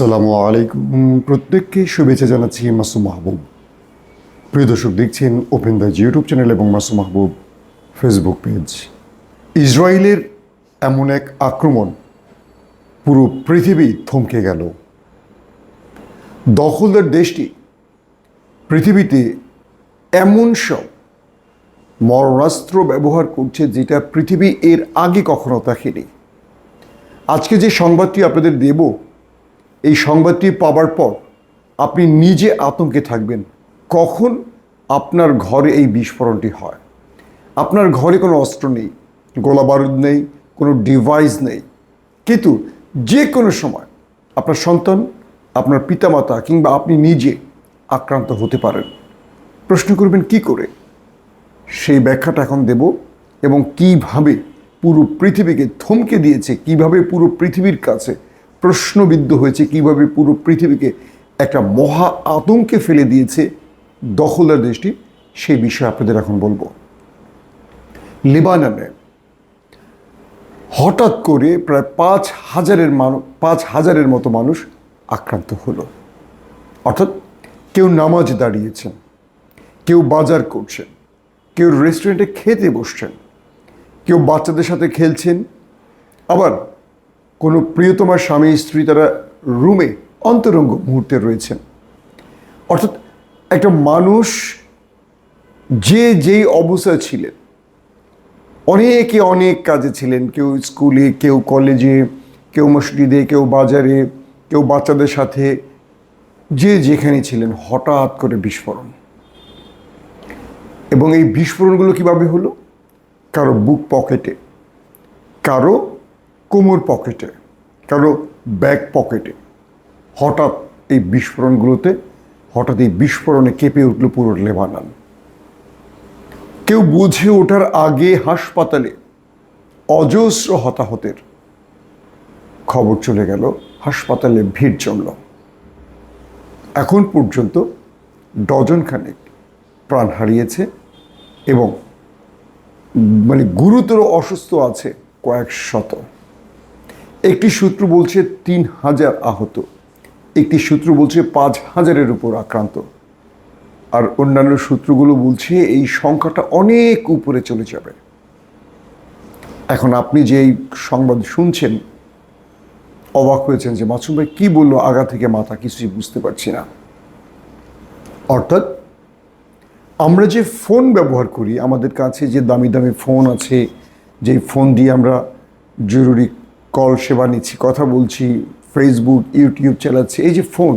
আসসালামু আলাইকুম। প্রত্যেককে শুভেচ্ছা জানাচ্ছি মাসুম মাহবুব। প্রিয় দর্শক, দেখছেন ওপেন দ্য ইউটিউব চ্যানেল এবং মাসুম মাহবুব ফেসবুক পেজ ইসরায়েলের এমন এক আক্রমণ পুরো পৃথিবী থমকে গেল। দখলদার দেশটি, পৃথিবীতে এমন সব মরণাস্ত্র ব্যবহার করছে যেটা পৃথিবী এর আগে কখনো দেখেনি। আজকে যে সংবাদটি আপনাদের দেব এই সংবাদটি পাওয়ার পর আপনি নিজে আতঙ্কে থাকবেন। কখন আপনার ঘরে এই বিস্ফোরণটি হয়? আপনার ঘরে কোনো অস্ত্র নেই গোলা বারুদ নেই, কোনো ডিভাইস নেই। কিন্তু যে কোনো সময় আপনার সন্তান, আপনার পিতামাতা কিংবা আপনি নিজে আক্রান্ত হতে পারেন। প্রশ্ন করবেন, কি করে? সেই ব্যাখ্যাটা এখন দেব এবং কীভাবে পুরো পৃথিবীকে থমকে দিয়েছে, কীভাবে পুরো পৃথিবীর কাছে প্রশ্নবিদ্ধ হয়েছে কীভাবে পুরো পৃথিবীকে একটা মহা আতঙ্কে ফেলে দিয়েছে দখলদার দেশটি সেই বিষয়ে আপনাদের এখন বলব। লেবাননে হঠাৎ করে প্রায় পাঁচ হাজারের মানুষ পাঁচ হাজারের মতো মানুষ আক্রান্ত হলো। অর্থাৎ কেউ নামাজ দাঁড়িয়েছেন, কেউ বাজার করছেন, কেউ রেস্টুরেন্টে খেতে বসছেন, কেউ বাচ্চাদের সাথে খেলছেন, আবার কোনো প্রিয়তমার স্বামী, স্ত্রী তারা রুমে অন্তরঙ্গ মুহূর্তে রয়েছেন। অর্থাৎ একটা মানুষ যে যেই অবস্থায় ছিলেন, অনেকে অনেক কাজে ছিলেন, কেউ স্কুলে, কেউ কলেজে, কেউ মসজিদে, কেউ বাজারে, কেউ বাচ্চাদের সাথে, যে যেখানে ছিলেন, হঠাৎ করে বিস্ফোরণ। এবং এই বিস্ফোরণগুলো কীভাবে হলো? কারও বুক পকেটে, কারও কোমর পকেটে কারও ব্যাক পকেটে। হঠাৎ এই বিস্ফোরণগুলোতে, হঠাৎ এই বিস্ফোরণে কেঁপে উঠল পুরো লেবানন। কেউ বুঝে ওঠার আগে হাসপাতালে অজস্র হতাহতের খবর চলে গেল, হাসপাতালে ভিড় জমল। এখন পর্যন্ত ডজন খানেক প্রাণ হারিয়েছে এবং মানে গুরুতর অসুস্থ আছে কয়েক শত। একটি সূত্র বলছে তিন হাজার আহত। একটি সূত্র বলছে পাঁচ হাজারের উপর আক্রান্ত। আর অন্যান্য সূত্রগুলো বলছে এই সংখ্যাটা অনেক উপরে চলে যাবে। এখন আপনি যে সংবাদ শুনছেন, অবাক হয়েছেন যে মাসুম ভাই কী বলল, আগা থেকে মাথা কিছুই বুঝতে পারছি না। অর্থাৎ আমরা যে ফোন ব্যবহার করি, আমাদের কাছে যে দামি দামি ফোন আছে, যেই ফোন দিয়ে আমরা জরুরি কল সেবা নিচ্ছি, কথা বলছি ফেসবুক ইউটিউব চালাচ্ছি, এই যে ফোন,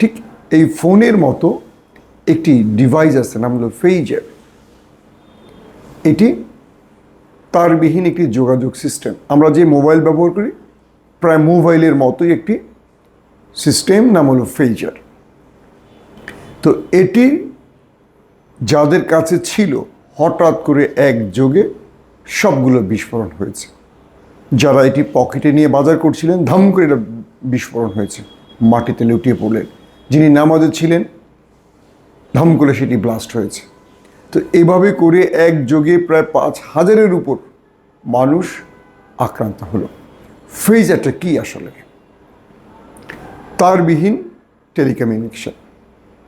ঠিক এই ফোনের মতো একটি ডিভাইস আছে, নাম হলো ফেইজার এটি তারবিহীন একটি যোগাযোগ সিস্টেম আমরা যে মোবাইল ব্যবহার করি, প্রায় মোবাইলের মতোই একটি সিস্টেম নাম হলো ফেইজার তো এটি যাদের কাছে ছিল, হঠাৎ করে একযোগে সবগুলো বিস্ফোরণ হয়েছে। যারা এটি পকেটে নিয়ে বাজার করছিলেন, ধাম করে এটা বিস্ফোরণ হয়েছে, মাটিতে লুটিয়ে পড়লেন। যিনি নামাজে ছিলেন, ধাম করে সেটি ব্লাস্ট হয়েছে। তো এভাবে করে একযোগে প্রায় পাঁচ হাজারের উপর মানুষ আক্রান্ত হলো। ফ্রিজ একটা কী আসলে? তারবিহীন টেলিকমিউনিকেশন।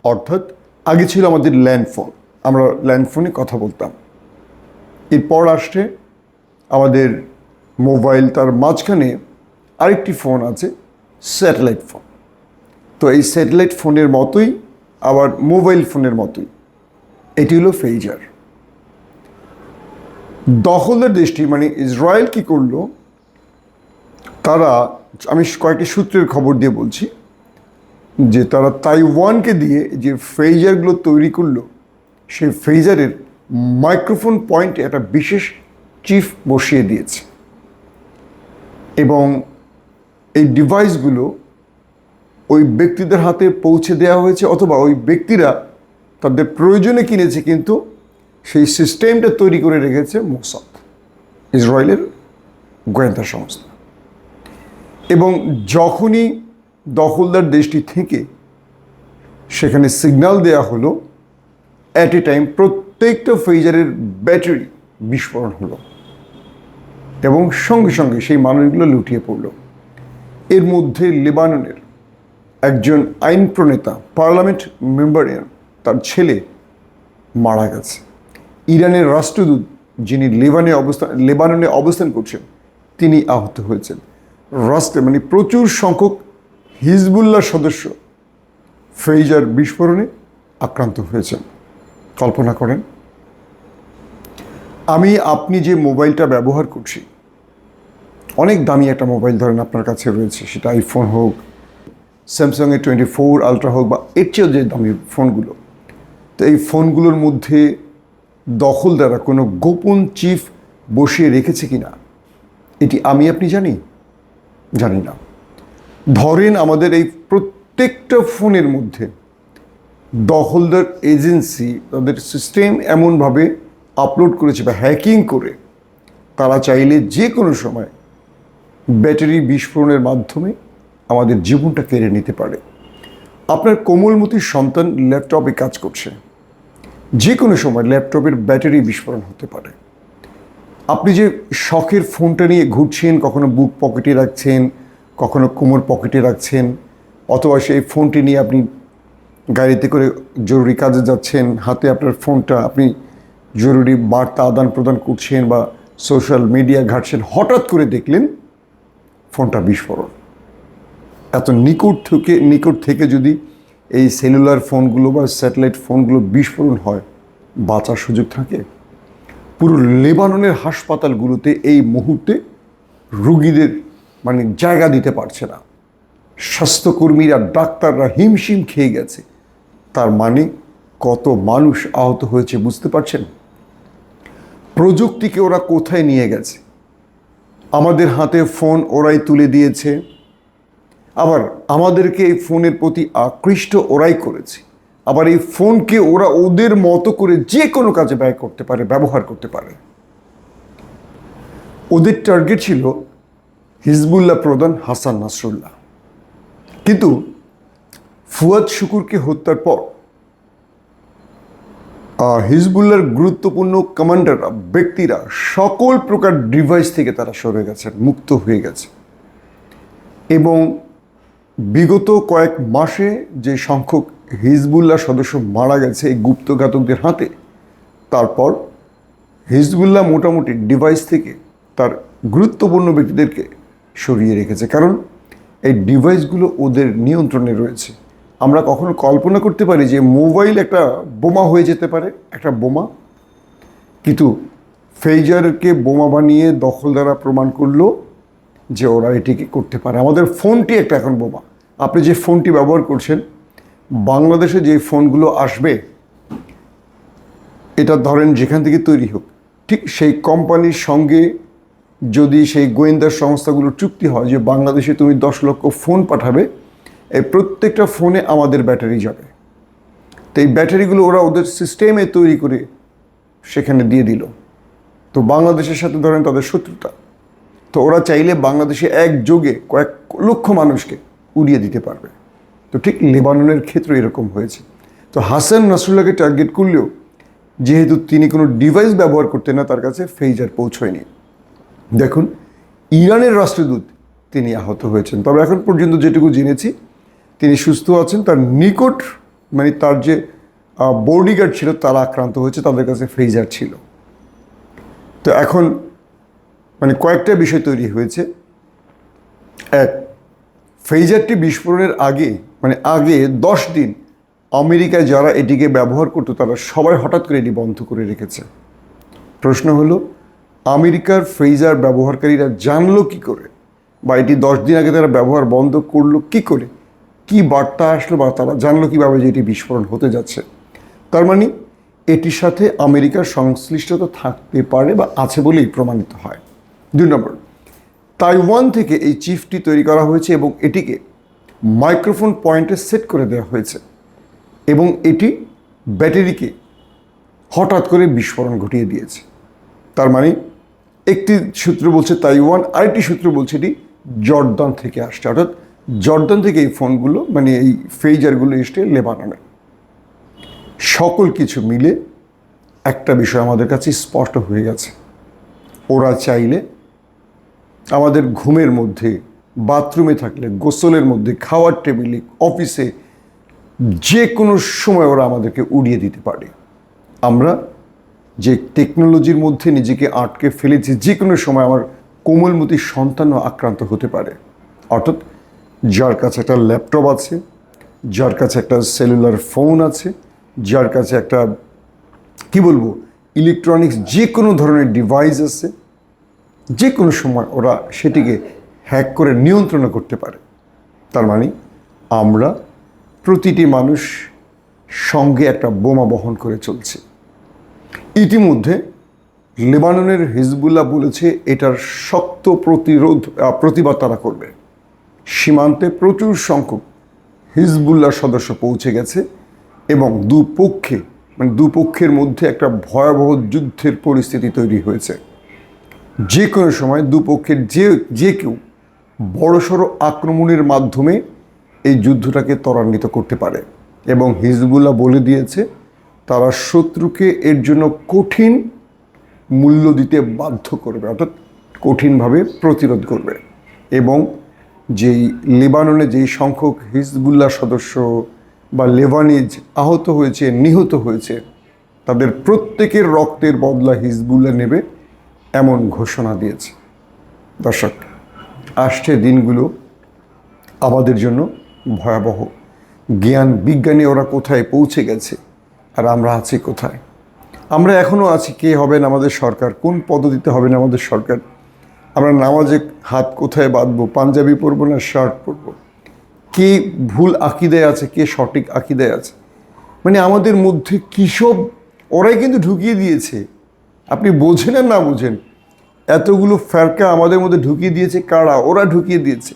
অর্থাৎ আগে ছিল আমাদের ল্যান্ডফোন। আমরা ল্যান্ডফোনে কথা বলতাম। এরপর আসছে আমাদের মোবাইল তার মাঝখানে আরেকটি ফোন আছে, স্যাটেলাইট ফোন। তো এই স্যাটেলাইট ফোনের মতোই, আবার মোবাইল ফোনের মতোই। এটি হলো ফেইজার। দখলদার দেশটি মানে ইসরায়েল কি করল, তারা, আমি কয়েকটি সূত্রের খবর দিয়ে বলছি, যে তারা তাইওয়ানকে দিয়ে যে ফেইজারগুলো তৈরি করল, সেই ফেইজারের মাইক্রোফোন পয়েন্টে একটা বিশেষ চিফ বসিয়ে দিয়েছে। এবং এই ডিভাইসগুলো ওই ব্যক্তিদের হাতে পৌঁছে দেওয়া হয়েছে অথবা ওই ব্যক্তিরা তাদের প্রয়োজনে কিনেছে, কিন্তু সেই সিস্টেমটা তৈরি করে রেখেছে মোসাদ ইসরায়েলের গোয়েন্দা সংস্থা। এবং যখনই দখলদার দেশটি থেকে সেখানে সিগন্যাল দেওয়া হলো অ্যাট এ টাইম প্রত্যেকটা ফেজারের ব্যাটারি বিস্ফোরণ হলো। এবং সঙ্গে সঙ্গে সেই মানুষগুলো লুটিয়ে পড়ল। এর মধ্যে লেবাননের একজন আইন প্রণেতা, পার্লামেন্ট মেম্বার তার ছেলে মারা গেছে। ইরানের রাষ্ট্রদূত যিনি লেবানে অবস্থান লেবাননে অবস্থান করছেন, তিনি আহত হয়েছেন। রাষ্ট্রে মানে প্রচুর সংখ্যক হিজবুল্লাহ সদস্য ফেইজার বিস্ফোরণে আক্রান্ত হয়েছেন। কল্পনা করেন, আমি, আপনি যে মোবাইলটা ব্যবহার করছি অনেক দামি একটা মোবাইল ধরেন আপনার কাছে রয়েছে, সেটা আইফোন হোক স্যামসাংয়ের টোয়েন্টি ফোর আলট্রা হোক বা এর চেয়েও যে দামি ফোনগুলো। তো এই ফোনগুলোর মধ্যে দখলদারা কোনো গোপন চিফ বসিয়ে রেখেছে কি না এটি আমি, আপনি জানি? জানি না। ধরেন আমাদের এই প্রত্যেকটা ফোনের মধ্যে দখলদার এজেন্সি তাদের সিস্টেম এমনভাবে আপলোড করেছে বা হ্যাকিং করে, তারা চাইলে যে কোনো সময় ব্যাটারি বিস্ফোরণের মাধ্যমে আমাদের জীবনটা কেড়ে নিতে পারে। আপনার কোমলমতির সন্তান ল্যাপটপে কাজ করছে। যে কোনো সময় ল্যাপটপের ব্যাটারি বিস্ফোরণ হতে পারে। আপনি যে শখের ফোনটা নিয়ে ঘুরছেন, কখনো বুক পকেটে রাখছেন, কখনো কোমর পকেটে রাখছেন, অথবা সেই ফোনটি নিয়ে আপনি গাড়িতে করে জরুরি কাজে যাচ্ছেন, হাতে আপনার ফোনটা আপনি জরুরি বার্তা আদান প্রদান করছেন বা সোশ্যাল মিডিয়া ঘাটছেন, হঠাৎ করে দেখলেন ফোনটা বিস্ফোরণ। এত নিকট থেকে নিকট থেকে যদি এই সেলুলার ফোনগুলো বা স্যাটেলাইট ফোনগুলো বিস্ফোরণ হয়, বাঁচার সুযোগ থাকে? পুরো লেবাননের হাসপাতালগুলোতে এই মুহূর্তে রুগীদের মানে জায়গা দিতে পারছে না। স্বাস্থ্যকর্মীরা, ডাক্তাররা হিমশিম খেয়ে গেছে। তার মানে কত মানুষ আহত হয়েছে বুঝতে পারছেন? প্রযুক্তিকে ওরা কোথায় নিয়ে গেছে? আমাদের হাতে ফোন ওরাই তুলে দিয়েছে। আবার আমাদেরকে এই ফোনের প্রতি আকৃষ্ট ওরাই করেছে। আবার এই ফোনকে ওরা ওদের মতো করে যে কোনো কাজে ব্যয় করতে পারে, ব্যবহার করতে পারে। ওদের টার্গেট ছিল হিজবুল্লাহ প্রধান হাসান নাসরুল্লাহ। কিন্তু ফুয়াদ শুকুরকে হত্যার পর আহ, হিজবুল্লাহর গুরুত্বপূর্ণ কমান্ডাররা ব্যক্তিরা সকল প্রকার ডিভাইস থেকে তারা সরে গেছেন মুক্ত হয়ে গেছে। এবং বিগত কয়েক মাসে যে সংখ্যক হিজবুল্লাহ সদস্য মারা গেছে এই গুপ্তঘাতকদের হাতে তারপর হিজবুল্লাহ মোটামুটি ডিভাইস থেকে তার গুরুত্বপূর্ণ ব্যক্তিদেরকে সরিয়ে রেখেছে। কারণ এই ডিভাইসগুলো ওদের নিয়ন্ত্রণে রয়েছে। আমরা কখনো কল্পনা করতে পারি যে মোবাইল একটা বোমা হয়ে যেতে পারে, একটা বোমা। কিন্তু ফেইজারকে বোমা বানিয়ে দখল দ্বারা প্রমাণ করল যে ওরা এটিকে করতে পারে। আমাদের ফোনটি একটা এখন বোমা। আপনি যে ফোনটি ব্যবহার করছেন, বাংলাদেশে যে ফোনগুলো আসবে, এটা ধরেন যেখান থেকে তৈরি হোক, ঠিক সেই কোম্পানির সঙ্গে যদি সেই গোয়েন্দা সংস্থাগুলো চুক্তি হয় যে বাংলাদেশে তুমি দশ লক্ষ ফোন পাঠাবে এই প্রত্যেকটা ফোনে আমাদের ব্যাটারি যাবে। তো এই ব্যাটারিগুলো ওরা ওদের সিস্টেমে তৈরি করে সেখানে দিয়ে দিল। তো বাংলাদেশের সাথে ধরেন তাদের শত্রুতা। তো ওরা চাইলে বাংলাদেশে একযোগে কয়েক লক্ষ মানুষকে উড়িয়ে দিতে পারবে। তো ঠিক লেবাননের ক্ষেত্রে এরকম হয়েছে। তো হাসান নাসরুল্লাহকে টার্গেট করলেও যেহেতু তিনি কোনো ডিভাইস ব্যবহার করতেন না, তার কাছে ফেইজার পৌঁছয়নি। দেখুন, ইরানের রাষ্ট্রদূত তিনি আহত হয়েছেন। তবে এখন পর্যন্ত যেটুকু জেনেছি তিনি সুস্থ আছেন, তার নিকট মানে তার যে বডিগার্ড ছিল, তারা আক্রান্ত হয়েছে, তাদের কাছে ফেইজার ছিল। তো এখন মানে কয়েকটা বিষয় তৈরি হয়েছে। এক ফেইজারটি বিস্ফোরণের আগে মানে আগে দশ দিন, আমেরিকায় যারা এটিকে ব্যবহার করতো, তারা সবাই হঠাৎ করে এটি বন্ধ করে রেখেছে। প্রশ্ন হলো, আমেরিকার ফ্রেজার ব্যবহারকারীরা জানলো কি করে? বা এটি দশ দিন আগে তারা ব্যবহার বন্ধ করল কি করে? কি বার্তা আসলো বা তারা জানলো কীভাবে যে এটি বিস্ফোরণ হতে যাচ্ছে? তার মানে এটির সাথে আমেরিকার সংশ্লিষ্টতা থাকতে পারে বা আছে বলেই প্রমাণিত হয়। দুই নম্বর, তাইওয়ান থেকে এই চিফটি তৈরি করা হয়েছে এবং এটিকে মাইক্রোফোন পয়েন্টে সেট করে দেওয়া হয়েছে এবং এটি ব্যাটারিকে হঠাৎ করে বিস্ফোরণ ঘটিয়ে দিয়েছে। তার মানে একটি সূত্র বলছে তাইওয়ান, আরেকটি সূত্র বলছে এটি জর্দান থেকে আসছে। অর্থাৎ জর্দান থেকে এই ফোনগুলো মানে এই ফেইজারগুলো এসছে লেবাননে। সকল কিছু মিলে একটা বিষয় আমাদের কাছে স্পষ্ট হয়ে গেছে। ওরা চাইলে আমাদের ঘুমের মধ্যে, বাথরুমে থাকলে, গোসলের মধ্যে, খাওয়ার টেবিলে, অফিসে যে কোনো সময় ওরা আমাদেরকে উড়িয়ে দিতে পারে। আমরা যে টেকনোলজির মধ্যে নিজেকে আটকে ফেলেছি, যে কোনো সময় আমার কোমলমতি সন্তানও আক্রান্ত হতে পারে। অর্থাৎ যার কাছে একটা ল্যাপটপ আছে, যার কাছে একটা সেলুলার ফোন আছে, যার কাছে একটা, কি বলব ইলেকট্রনিক্স যে কোনো ধরনের ডিভাইস আছে যে কোনো সময় ওরা সেটিকে হ্যাক করে নিয়ন্ত্রণ করতে পারে। তার মানে আমরা প্রতিটি মানুষ সঙ্গে একটা বোমা বহন করে চলছে। ইতিমধ্যে লেবাননের হিজবুল্লাহ বলেছে, এটার শক্ত প্রতিরোধ প্রতিবাদ তারা করবে। সীমান্তে প্রচুর সংখ্যক হিজবুল্লাহ সদস্য পৌঁছে গেছে এবং দুপক্ষে মানে দুপক্ষের মধ্যে একটা ভয়াবহ যুদ্ধের পরিস্থিতি তৈরি হয়েছে। যে কোনো সময় দুপক্ষের যে যে কেউ বড়সড় আক্রমণের মাধ্যমে এই যুদ্ধটাকে ত্বরান্বিত করতে পারে এবং হিজবুল্লাহ বলে দিয়েছে, তারা শত্রুকে এর জন্য কঠিন মূল্য দিতে বাধ্য করবে, অর্থাৎ কঠিনভাবে প্রতিরোধ করবে এবং যেই লেবাননে যেই সংখ্যক হিজবুল্লাহ সদস্য বা লেবানিজ আহত হয়েছে, নিহত হয়েছে, তাদের প্রত্যেকের রক্তের বদলা হিজবুল্লাহ নেবে এমন ঘোষণা দিয়েছে। দর্শক, আসছে দিনগুলো আমাদের জন্য ভয়াবহ। জ্ঞান বিজ্ঞানী ওরা কোথায় পৌঁছে গেছে আর আমরা আছি কোথায়? আমরা এখনও আছি, কে হবেন আমাদের সরকার, কোন পদ্ধতিতে হবেন আমাদের সরকার? আমরা নামাজে হাত কোথায় বাঁধবো? পাঞ্জাবি পরবো না শার্ট পরবো? কে ভুল আকিদায় আছে, কে সঠিক আকিদায় আছে? মানে আমাদের মধ্যে কী সব ওরাই কিন্তু ঢুকিয়ে দিয়েছে। আপনি বোঝেন আর না বোঝেন, এতগুলো ফ্যারকা আমাদের মধ্যে ঢুকিয়ে দিয়েছে কারা? ওরা ঢুকিয়ে দিয়েছে।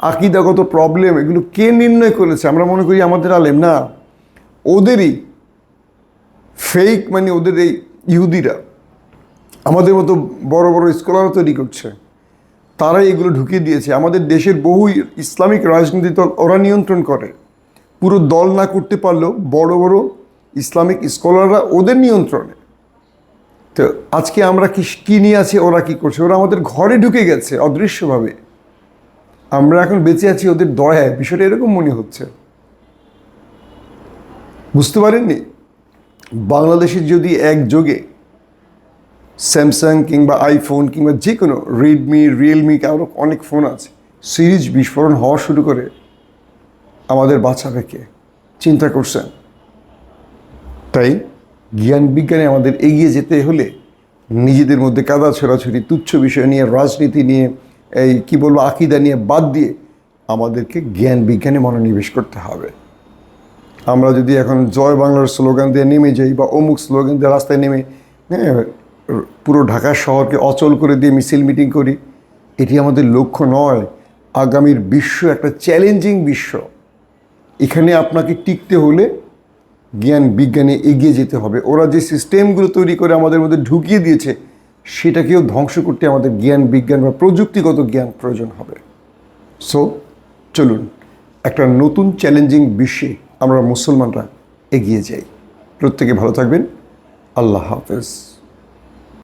আকিদাগত প্রবলেম এগুলো কে নির্ণয় করেছে? আমরা মনে করি আমাদের আলেম না। ওদেরই ফেক মানে ওদের এই ইহুদিরা। আমাদের মতো বড় বড় স্কলারও তৈরি করছে। তারাই এগুলো ঢুকিয়ে দিয়েছে। আমাদের দেশের বহু ইসলামিক রাজনীতি দল, ওরা নিয়ন্ত্রণ করে। পুরো দল না করতে পারলেও বড় বড় ইসলামিক স্কলাররা ওদের নিয়ন্ত্রণে। তো আজকে আমরা কি, কী নিয়ে আছি, ওরা কি করছে? ওরা আমাদের ঘরে ঢুকে গেছে অদৃশ্যভাবে। আমরা এখন বেঁচে আছি ওদের দয়ায়। বিষয়টা এরকম মনে হচ্ছে। বুঝতে পারেননি? বাংলাদেশের যদি একযোগে স্যামসাং কিংবা আইফোন কিংবা যে কোনো রেডমি রিয়েলমি আরও অনেক ফোন আছে। সিরিজ বিস্ফোরণ হওয়া শুরু করে আমাদের বাঁচাবে কে চিন্তা করছেন? তাই জ্ঞান বিজ্ঞানে আমাদের এগিয়ে যেতে হলে নিজেদের মধ্যে কাদা ছোড়াছড়ি, তুচ্ছ বিষয় নিয়ে, রাজনীতি নিয়ে, এই কি বলব, আকিদা নিয়ে বাদ দিয়ে আমাদেরকে জ্ঞান বিজ্ঞানে মনোনিবেশ করতে হবে। আমরা যদি এখন জয় বাংলার স্লোগান দিয়ে নেমে যাই বা অমুক স্লোগান দিয়ে রাস্তায় নেমে হ্যাঁ পুরো ঢাকা শহরকে অচল করে দিয়ে মিছিল মিটিং করি, এটি আমাদের লক্ষ্য নয়। আগামীর বিশ্ব একটা চ্যালেঞ্জিং বিশ্ব। এখানে আপনাকে টিকতে হলে জ্ঞান বিজ্ঞানে এগিয়ে যেতে হবে। ওরা যে সিস্টেমগুলো তৈরি করে আমাদের মধ্যে ঢুকিয়ে দিয়েছে, সেটাকেও ধ্বংস করতে আমাদের জ্ঞান বিজ্ঞান বা প্রযুক্তিগত জ্ঞান প্রয়োজন হবে। সো চলুন, একটা নতুন চ্যালেঞ্জিং বিশ্বে আমরা মুসলমানরা এগিয়ে যাই। প্রত্যেকে ভালো থাকবেন। আল্লাহ হাফেজ।